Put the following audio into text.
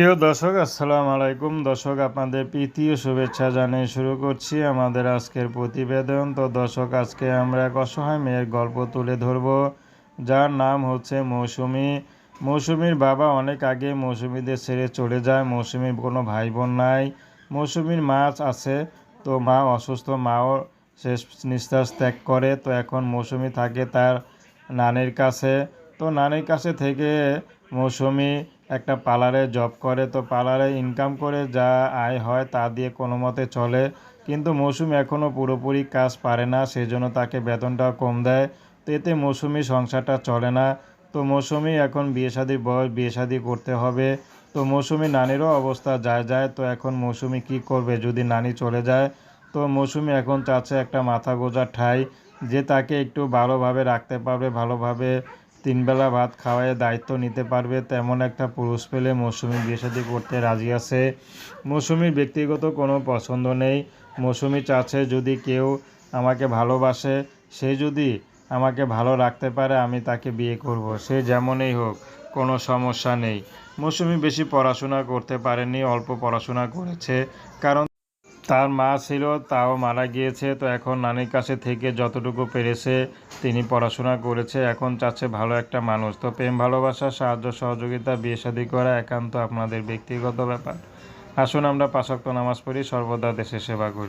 প্রিয় দর্শক, আসসালামু আলাইকুম। দর্শক, আপনাদের প্রীতি শুভেচ্ছা জানিয়ে শুরু করছি আমাদের আজকের প্রতিবেদন। তো দর্শক, আজকে আমরা এক অসহায় মেয়ের গল্প তুলে ধরব, যার নাম হচ্ছে মৌসুমি। মৌসুমির বাবা অনেক আগে মৌসুমিদের ছেড়ে চলে যায়, মৌসুমির কোনো ভাই বোন নাই। মৌসুমির মা আছে, তো মা অসুস্থ, মাও শেষ নিঃশ্বাস ত্যাগ করে। তো এখন মৌসুমি থাকে তার নানির কাছে। তো নানির কাছে থেকে মৌসুমি একটা পার্লারে জব করে, তো পার্লারে ইনকাম করে যা আয় হয় তা দিয়ে কোনো মতে চলে। কিন্তু মৌসুমি এখনও পুরোপুরি কাজ পারে না, সেজন্য তাকে বেতনটাও কম দেয়। তো এতে মৌসুমি সংসারটা চলে না। তো মৌসুমি এখন বিয়ে শাদির বয়স বিয়ে শাদি করতে হবে। তো মৌসুমি নানিরও অবস্থা যায় যায়, তো এখন মৌসুমি কি করবে যদি নানি চলে যায়? তো মৌসুমি এখন চাচ্ছে একটা মাথা গোজার ঠাই, যে তাকে একটু ভালোভাবে রাখতে পারবে, ভালোভাবে তিনবেলা ভাত খাওয়ায় দায়িত্ব নিতে পারবে তেমন একটা পুরুষ পেলে মৌসুমি বিয়ে করতে রাজি আছে। মৌসুমির ব্যক্তিগত কোনো পছন্দ নেই। মৌসুমি চাচ্ছে যদি কেউ আমাকে ভালোবাসে, সে যদি আমাকে ভালো রাখতে পারে, আমি তাকে বিয়ে করব, সে যেমনই হোক, কোনো সমস্যা নেই। মৌসুমি বেশি পড়াশোনা করতে পারেনি, অল্প পড়াশোনা করেছে, কারণ তার মা ছিল, তাও মারা গিয়েছে। তো এখন নানির কাছে থেকে যতটুকু পেরেছে তিনি পড়াশোনা করেছে। এখন চাচ্ছে ভালো একটা মানুষ। তো প্রেম, ভালোবাসা, সাহায্য, সহযোগিতা, বিয়ে শাদী করা একান্ত আপনাদের ব্যক্তিগত ব্যাপার। আসুন আমরা পাশক্ত নামাজ পড়ি, সর্বদা দেশে সেবা করি।